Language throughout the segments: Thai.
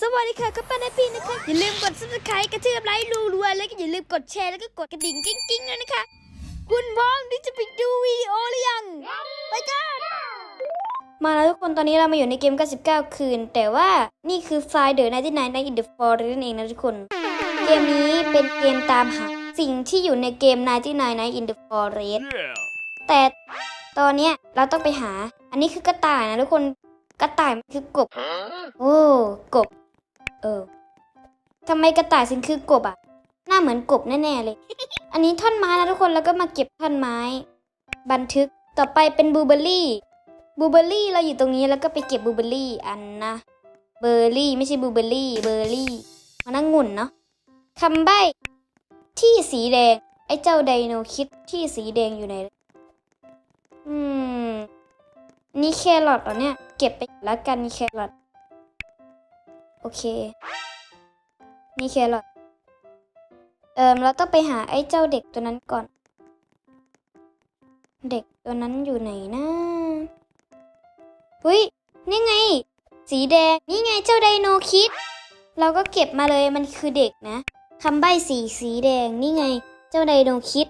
สวัสดีค่ะก็ป้าในพี่นะคะ อย่าลืมกด subscribe กระทืบไลค์รัวๆแล้วก็อย่าลืมกดแชร์แล้วก็กดกระดิ่งกิ้งๆด้วยนะคะ คุณพร้อมที่จะไปดูวิดีโอหรือยัง ไปกัน มาแล้วทุกคนตอนนี้เรามาอยู่ในเกม 99 คืน แต่ว่านี่คือไฟล์ The 99 Night in the Forest นั่นเองนะทุกคน เกมนี้เป็นเกมตามหาสิ่งที่อยู่ในเกม 99 Night in the Forest Yeah. แต่ตอนเนี้ยเราต้องไปหา อันนี้คือกระต่ายนะทุกคน กระต่ายมันคือกบ โอ้กบเออทำไมกระต่ายถึงคือกบอะหน้าเหมือนกบแน่ๆเลย อันนี้ท่อนไม้นะทุกคนแล้วก็มาเก็บท่อนไม้ บันทึกต่อไปเป็นบลูเบอร์รี่บลูเบอร์รี่เราอยู่ตรงนี้แล้วก็ไปเก็บบลูเบอร์รี่อันนะเบอร์รี่ไม่ใช่บลูเบอร์รี่เบอร์รี่มันนั่งงุ่นเนาะคำใบ้ ที่สีแดง ไอ้เจ้าไดโนคิดที่สีแดงอยู่ไหนอืม นี่แครอทเหรอเนี่ย เก็บไปแล้วกันนี่แครอทโอเค นี่แครอทเอิมเราต้องไปหาไอ้เจ้าเด็กตัวนั้นก่อน เด็กตัวนั้นอยู่ไหนนะหุยนี่ไง สีแดง นี่ไงเจ้าไดโนคิด เราก็เก็บมาเลยมันคือเด็กนะคำใบ้สีสีแดงนี่ไง เจ้าไดโนคิด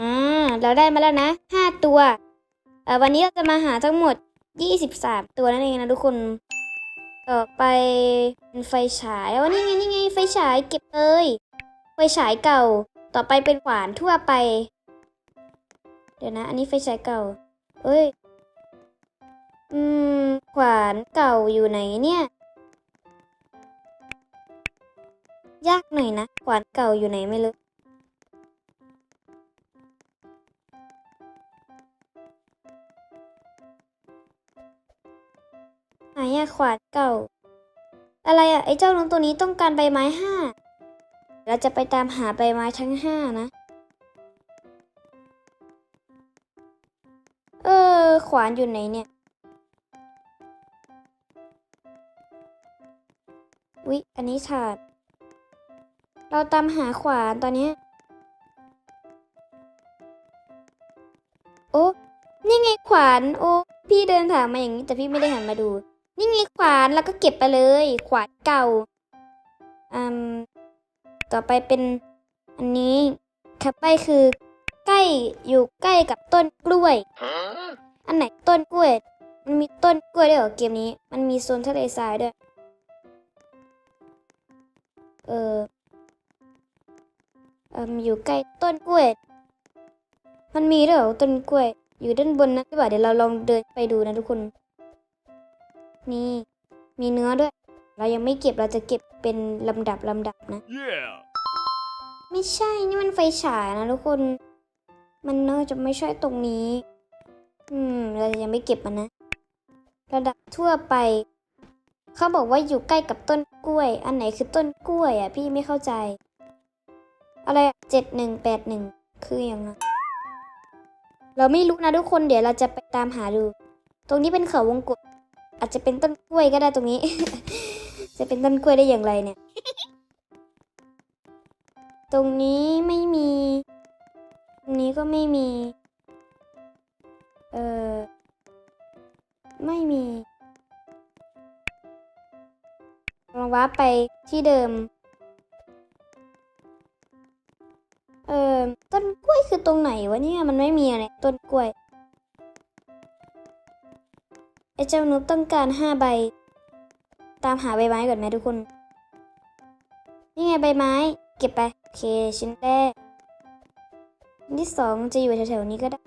อ่าเราได้มาแล้วนะห้าตัวเอ่อวันนี้เราจะมาหาทั้งหมด23ตัวนั่นเองนะทุกคน ต่อไปเป็นไฟฉายอ๋อนี่ไงนี่ไงไฟฉายเก็บเลย ไฟฉายเก่า ต่อไปเป็นขวานทั่วไป เดี๋ยวนะ อันนี้ไฟฉายเก่า เอ้ย อืมขวานเก่าอยู่ไหนเนี่ย ยากหน่อยนะขวานเก่าอยู่ไหนไม่รู้ อะขวานเก่า อะไรอะไอ้เจ้าน้องตัวนี้ต้องการใบไม้ห้า เราจะไปตามหาใบไม้ทั้งห้านะ เออ ขวานอยู่ไหนเนี่ย วิอันนี้ถาด เราตามหาขวานตอนนี้ โอ้นี่ไงขวาน โอ้พี่เดินถามมาอย่างนี้แต่พี่ไม่ได้หันมาดู นี่ไงขวานแล้วก็เก็บไปเลย ขวานเก่าอืมต่อไปเป็นอันนี้ครับไปคือ ใกล้อยู่ใกล้กับต้นกล้วย Huh? อันไหนต้นกล้วย มันมีต้นกล้วยด้วยเหรอเกมนี้ มันมีโซนทะเลทรายด้วย เออเอมอยู่ใกล้ต้นกล้วย มันมีด้วยเหรอต้นกล้วย อยู่ด้านบนนะที่ว่าเดี๋ยวเราลองเดินไปดูนะทุกคน นี่มีเนื้อด้วย เรายังไม่เก็บเราจะเก็บเป็นลำดับลำดับนะ Yeah. ไม่ใช่นี่มันไฟฉายนะทุกคน มันน่าจะไม่ใช่ตรงนี้ อืม เราจะยังไม่เก็บมันนะ ระดับทั่วไป เขาบอกว่าอยู่ใกล้กับต้นกล้วย อันไหนคือต้นกล้วยอะ พี่ไม่เข้าใจ อะไรเจ็ดหนึ่งแปดหนึ่งคืออย่างนั้นเราไม่รู้นะทุกคนเดี๋ยวเราจะไปตามหาดู ตรงนี้เป็นเขาวงกต อาจจะเป็นต้นกล้วยก็ได้ตรงนี้ จะเป็นต้นกล้วยได้อย่างไรเนี่ย ตรงนี้ไม่มี ตรงนี้ก็ไม่มี เออไม่มีลองว้าไปที่เดิม เออต้นกล้วยคือตรงไหนวะเนี่ยมันไม่มีอะไรต้นกล้วย ไอ้เจ้านุ๊กต้องการห้าใบ ตามหาใบไม้ก่อนไหมทุกคน นี่ไงใบไม้ เก็บไป โอเค ชิ้นแรกชิ้นที่สองจะอยู่แถวๆนี้ก็ได้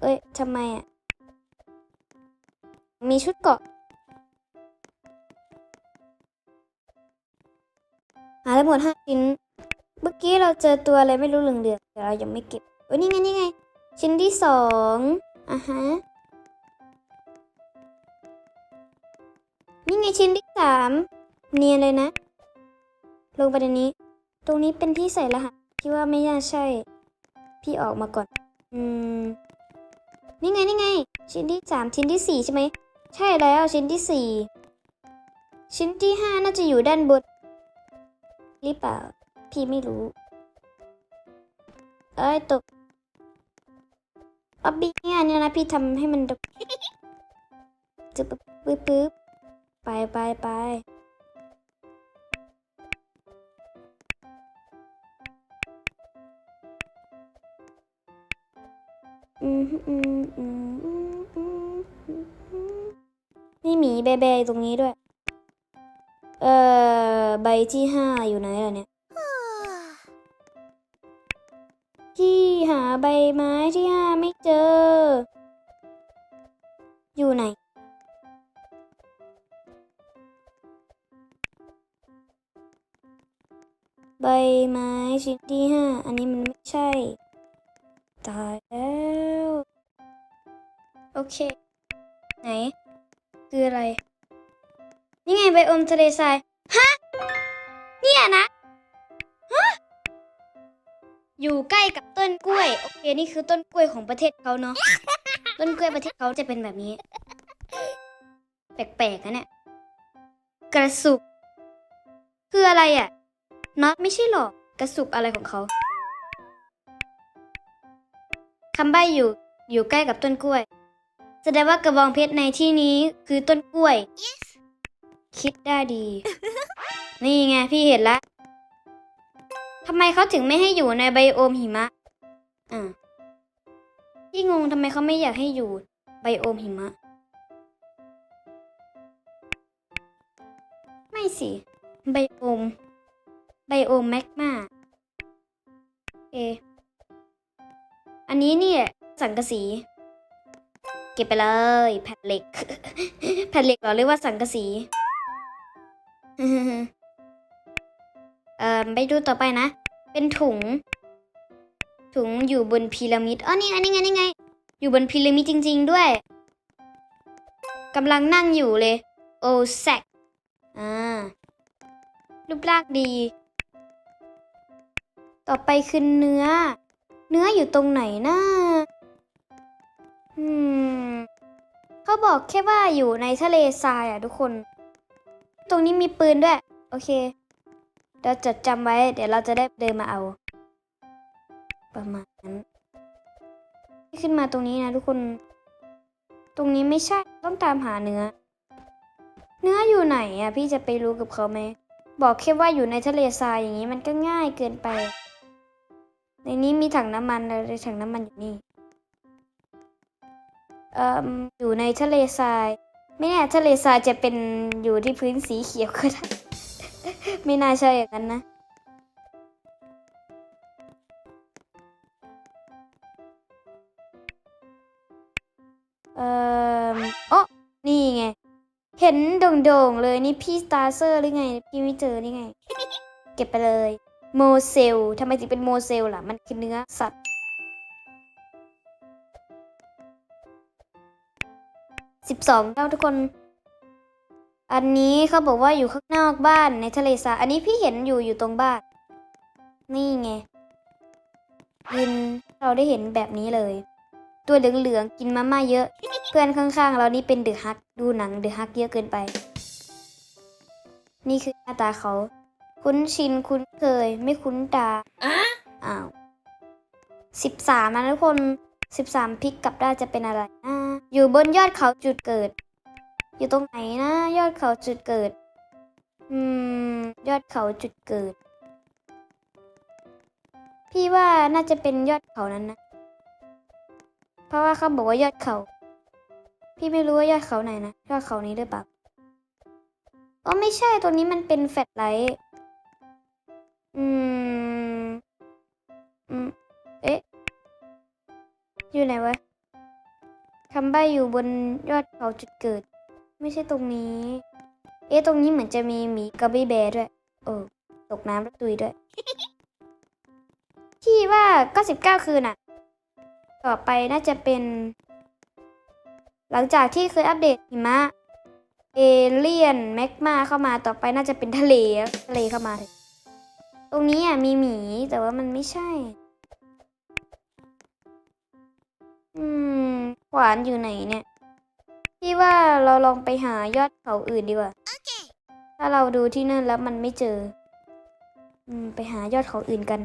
เอ้ยทำไมอะ มีชุดเกาะหาทั้หมดห้าชิ้น เมื่อกี้เราเจอตัวอะไรไม่รู้เหลืองๆแต่เรายังไม่เก็บเอ้ยนี่ไงนี่ไง ชิ้นที่สองอะฮะ นี่ไงชิ้นที่สามเนียนเลยนะ ลงไปในนี้ ตรงนี้เป็นที่ใส่รหัสพี่ว่าไม่น่าใช่ พี่ออกมาก่อน อืม นี่ไงนี่ไง ชิ้นที่สามชิ้นที่สี่ใช่ไหม ใช่แล้วชิ้นที่สี่ชิ้นที่ห้าน่าจะอยู่ด้านบนหรือเปล่า พี่ไม่รู้ เอ้ยตกออบบี้เนี่ยเนี่ยนะพี่ทำให้มันตกจึ๊บปึ๊บปึ๊บปึ๊บ ไปไปไปนี่หมีเบเบตรงนี้ด้วย เอ่อ ใบที่ห้าอยู่ไหนล่ะเนี่ย ที่หาใบไม้ที่ห้าไม่เจอ อยู่ไหน ใบไม้ชิ้นที่ห้าอันนี้มันไม่ใช่ ตายแล้ว โอเค ไหน คืออะไร นี่ไงไบอมทะเลทราย ฮะ เนี่ยนะฮะอยู่ใกล้กับต้นกล้วย โอเค นี่คือต้นกล้วยของประเทศเขาเนาะ ต้นกล้วยประเทศเขาจะเป็นแบบนี้ แปลกๆนะเนี่ย กระสุก คืออะไรอะ น็อตไม่ใช่หรอกกระสุกอะไรของเขาคำใบ้อยู่อยู่ใกล้กับต้นกล้วย แสดงว่ากระบองเพชรในที่นี้คือต้นกล้วยคิดได้ดี นี่ไงพี่เห็นละทำไมเขาถึงไม่ให้อยู่ในไบโอมหิมะอ่าพี่งงทำไมเขาไม่อยากให้อยู่ไบโอมหิมะ ไม่สิไบโอม ไบโอแมกมาเอ อันนี้เนี่ยสังกะสี เก็บไปเลย แผ่นเหล็ก แผ่นเหล็กเหรอเรียกว่าสังกะสีเอ่อไปดูต่อไปนะ เป็นถุง ถุงอยู่บนพีระมิดอ๋อนี่ไงนี่ไงนี่ไง อยู่บนพีระมิดจริง ๆ ด้วยกำลังนั่งอยู่เลย โอแซกอ่ารูปร่างดี ต่อไปคือเนื้อ เนื้ออยู่ตรงไหนนะอืมเขาบอกแค่ว่าอยู่ในทะเลทรายอะทุกคน ตรงนี้มีปืนด้วย โอเค เดี๋ยวจดจำไว้ เดี๋ยวเราจะได้เดินมาเอา ประมาณนั้นขึ้นมาตรงนี้นะทุกคน ตรงนี้ไม่ใช่ ต้องตามหาเนื้อ เนื้ออยู่ไหนอะ พี่จะไปรู้กับเขาไหม บอกแค่ว่าอยู่ในทะเลทรายอย่างนี้มันก็ง่ายเกินไป ในนี้มีถังน้ำมันเลยถังน้ำมันอยู่นี่เอ่ออยู่ในทะเลทราย ไม่แน่ทะเลทรายจะเป็นอยู่ที่พื้นสีเขียวก็ได้ ไม่น่าใช่อย่างนั้นนะเอ่อโอ้นี่ไง เห็นโด่งๆเลยนี่พี่สตาร์เซอร์หรือไง พี่ไม่เจอนี่ไง เก็บไปเลย โมเซลทำไมถึงเป็นโมเซลล่ะ มันคือเนื้อสัตว์ สิบสองเท่าทุกคน อันนี้เขาบอกว่าอยู่ข้างนอกบ้านในทะเลทราอันนี้พี่เห็นอยู่อยู่ตรงบ้าน นี่ไงยืนเราได้เห็นแบบนี้เลย ตัวเหลืองๆกินมาม่าเยอะ เพื่อนข้างๆ เรานี่เป็นเดือฮัก ดูหนังเดือฮักเยอะเกินไป นี่คือหน้าตาเขา คุ้นชินคุ้นเคย ไม่คุ้นตาอ้าวสิบสามนะทุกคนสิบสามพลิกกลับได้จะเป็นอะไรนะอยู่บนยอดเขาจุดเกิด อยู่ตรงไหนนะ ยอดเขาจุดเกิด อืม ยอดเขาจุดเกิด พี่ว่าน่าจะเป็นยอดเขานั้นนะ เพราะว่าเขาบอกว่ายอดเขา พี่ไม่รู้ว่ายอดเขาไหนนะ ยอดเขานี้หรือเปล่าอ๋อไม่ใช่ตัวนี้มันเป็นแฟลชไลท์ อยู่ไหนวะคำใบ้อยู่บนยอดเขาจุดเกิด ไม่ใช่ตรงนี้ เอ๊ะตรงนี้เหมือนจะมีหมีกระบี่แบร์ด้วยโอ้ตกน้ำแล้วตุยด้วย ที่ว่า99คืนน่ะ ต่อไปน่าจะเป็น หลังจากที่เคยอัปเดตหิมะ เอเลียนแมกมาเข้ามาต่อไปน่าจะเป็นทะเลทะเลเข้ามา ตรงนี้อะมีหมีแต่ว่ามันไม่ใช่ อืม ขวานอยู่ไหนเนี่ย พี่ว่าเราลองไปหายอดเขาอื่นดีกว่า ถ้าเราดูที่นั่นแล้วมันไม่เจอ อืม ไปหายอดเขาอื่นกัน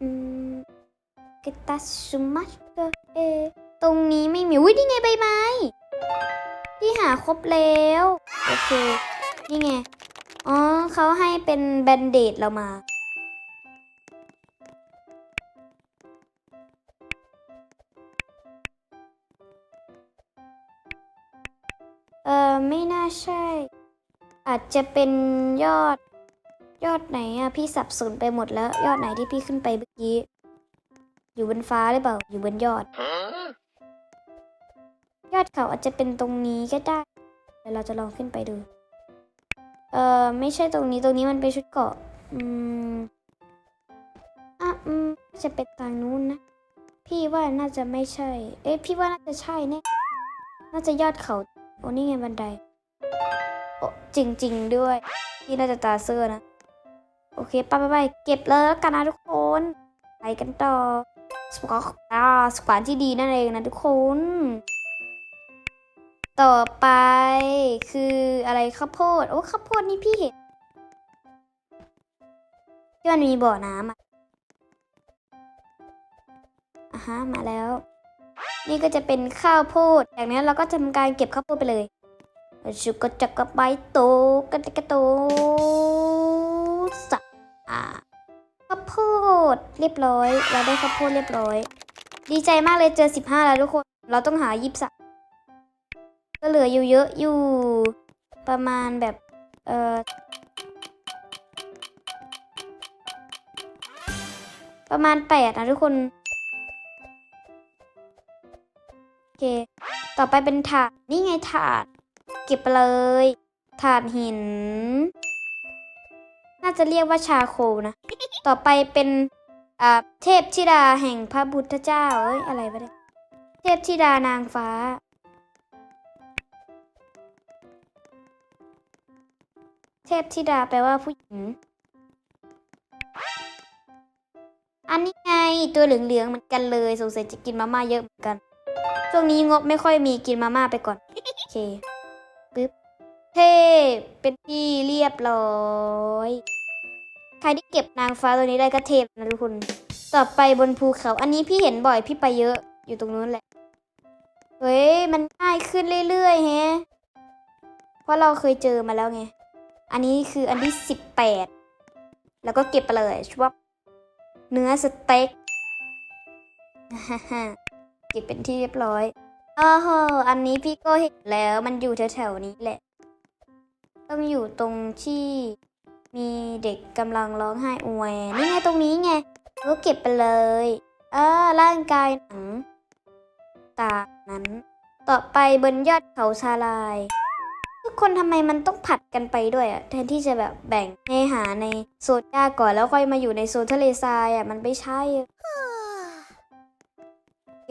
อืมกตัสซุมัสเตเอ ตรงนี้ไม่มีอุ้ยนี่ไงใบไม้พี่หาครบแล้ว โอเค นี่ไง อ๋อเขาให้เป็นแบนเดดเรามา น่าใช่ อาจจะเป็นยอด ยอดไหนอะพี่สับสนไปหมดแล้ว ยอดไหนที่พี่ขึ้นไปเมื่อกี้ อยู่บนฟ้าหรือเปล่า อยู่บนยอด ยอดเขาอาจจะเป็นตรงนี้ก็ได้เดี๋ยวเราจะลองขึ้นไปดู เออไม่ใช่ตรงนี้ตรงนี้มันเป็นชุดเกราะ อืมอะอืมน่าจะเป็นทางนู้นนะ พี่ว่าน่าจะไม่ใช่ เอ๊ะพี่ว่าน่าจะใช่แน่น่าจะยอดเขา โอ้นี่ไงบันได โอ้จริง ๆ ด้วยพี่น่าจะตาเสื้อนะ โอเคไปไปไปเก็บเลยแล้วกันนะทุกคน ไปกันต่อสปอร์ตอ่าสควานที่ดีนั่นเองนะทุกคน ต่อไปคืออะไรข้าวโพด โอ้ข้าวโพดนี่พี่เห็นที่มันมีบ่อน้ำอะอะฮะมาแล้ว นี่ก็จะเป็นข้าวโพดจากนั้นเราก็ทำการเก็บข้าวโพดไปเลยชุกจักกระใบโตกระจักกระโตสักอ่าข้าวโพดเรียบร้อย เราได้ข้าวโพดเรียบร้อย ดีใจมากเลยเจอสิบห้าแล้วทุกคน เราต้องหายิบสก็เหลืออยู่เยอะอยู่ประมาณแบบ เอ่อประมาณแปดนะทุกคน ต่อไปเป็นถาด นี่ไงถาด เก็บเลย ถาดหิน น่าจะเรียกว่าชาโคนะ ต่อไปเป็นเทพธิดาแห่งพระบุตรเจ้า เอ้ย อะไรวะเนี่ยเทพธิดานางฟ้า เทพธิดาแปลว่าผู้หญิง อันนี้ไงตัวเหลืองๆเหมือนกันเลย สงสัยจะกินมาม่าเยอะเหมือนกัน ช่วงนี้งบไม่ค่อยมีกินมาม่าไปก่อน โอเคปึ๊บเทพเป็นที่เรียบร้อย ใครที่เก็บนางฟ้าตัวนี้ได้ก็เทพนะทุกคน ต่อไปบนภูเขา อันนี้พี่เห็นบ่อยพี่ไปเยอะอยู่ตรงนู้นแหละ เฮ้ย มันง่ายขึ้นเรื่อยๆแฮะเพราะเราเคยเจอมาแล้วไง อันนี้คืออันที่สิบแปดแล้วก็เก็บไปเลยชวบเนื้อสเต็ก เก็บเป็นที่เรียบร้อยอ้โหอันนี้พี่ก็เห็นแล้วมันอยู่แถวๆนี้แหละ ต้องอยู่ตรงที่มีเด็กกำลังร้องไห้อวยนี่ไงตรงนี้ไงก็เก็บไปเลย เออร่างกายหนังตานั้น ต่อไปบนยอดเขาชาลาย ทุกคนทำไมมันต้องผัดกันไปด้วยอะแทนที่จะแบบแบ่งให้หาในโซนหญ้าก่อนแล้วค่อยมาอยู่ในโซนทะเลทรายอะมันไม่ใช่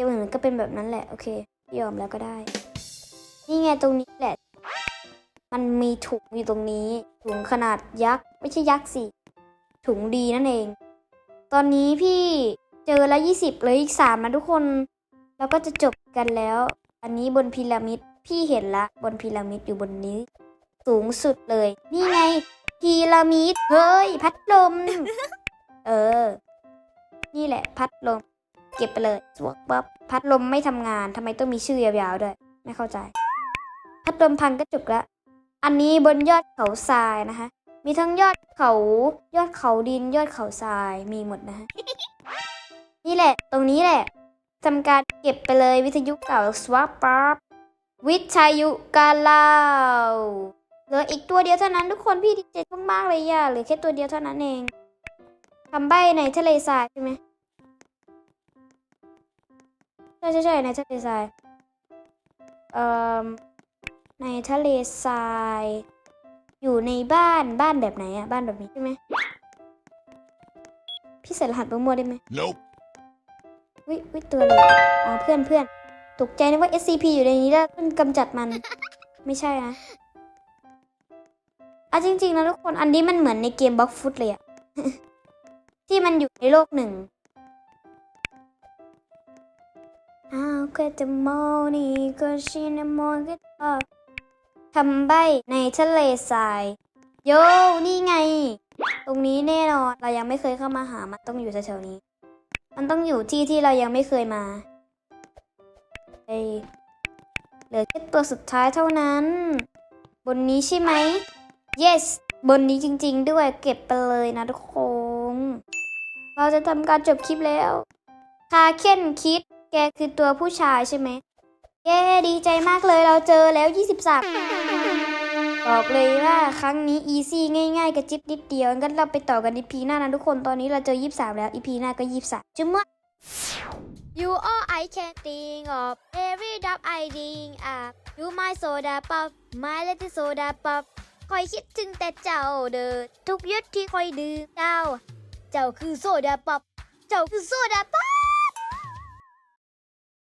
มอื่นก็เป็นแบบนั้นแหละ โอเค ยอมแล้วก็ได้ นี่ไงตรงนี้แหละ มันมีถุงอยู่ตรงนี้ ถุงขนาดยักษ์ ไม่ใช่ยักษ์สิ ถุงดีนั่นเอง ตอนนี้พี่เจอแล้วยี่สิบเลยอีกสามนะทุกคน แล้วก็จะจบกันแล้ว อันนี้บนพีระมิด พี่เห็นละบนพีระมิดอยู่บนนี้ สูงสุดเลย นี่ไงพีระมิด เฮ้ย พัดลม เออ นี่แหละ พัดลม ก็บไปเลยสวกปั๊บพัดลมไม่ทำงานทำไมต้องมีชื่อยาวๆด้วย ไม่เข้าใจ พัดลมพังก็จุกละอันนี้บนยอดเขาทรายนะคะ มีทั้งยอดเขา ยอดเขาดิน ยอดเขาทรายมีหมดนะะนี่แหละ ตรงนี้แหละทำการเก็บไปเลยวิทยุเก่าสวาปปั๊บวิทยุกาลาวเหลืออีกตัวเดียวเท่านั้นทุกคนพี่ดีใจมากๆเลยย่าเหลือแค่ตัวเดียวเท่านั้นเองทำใบในทะเลทรายใช่ไหม ใช่ใช่ใช่ในทะเลทรายเอ่อในทะเลทราย อยู่ในบ้านบ้านแบบไหนอะบ้านแบบนี้ใช่ไหมพี่ใส่รหัสมั่วได้ไหม Nope. วิวิตัวเลยอ๋อเพื่อนเพื่อนตกใจนึกว่า SCP อยู่ในนี้แล้วเพิ่งกำจัดมัน ไม่ใช่นะอะจริงๆนะทุกคนอันนี้มันเหมือนในเกมบล็อกฟุตเลยอะที่มันอยู่ในโลกหนึ่ง อ้าวแค่จะมองนี่ก็ชินมองก็ตอบทำใบในทะเลทราย โย นี่ไง ตรงนี้แน่นอน เรายังไม่เคยเข้ามาหา มันต้องอยู่แถวๆนี้ มันต้องอยู่ที่ที่เรายังไม่เคยมาเอเหลือแค่ตัวสุดท้ายเท่านั้น บนนี้ใช่ไหม yes บนนี้จริง ๆ ด้วย เก็บไปเลยนะทุกคน เราจะทำการจบคลิปแล้ว คาเคนคิด แกคือตัวผู้ชายใช่ไหม เย้ดีใจมากเลยเราเจอแล้ว 23 บอกเลยว่าครั้งนี้อีซี่ง่ายๆกระจิบนิดเดียวงั้นเราไปต่อกันอีพีหน้านะทุกคนตอนนี้เราเจอยี่สามแล้วอีพีหน้าก็ยี่สามจุ๊มะ You all I can think of every dub I think up You my soda pop my little soda pop คอยคิดถึงแต่เจ้าเด้อทุกยุดที่คอยดื่มเจ้า เจ้าคือโซดาป๊อปเจ้าคือโซดาป๊อป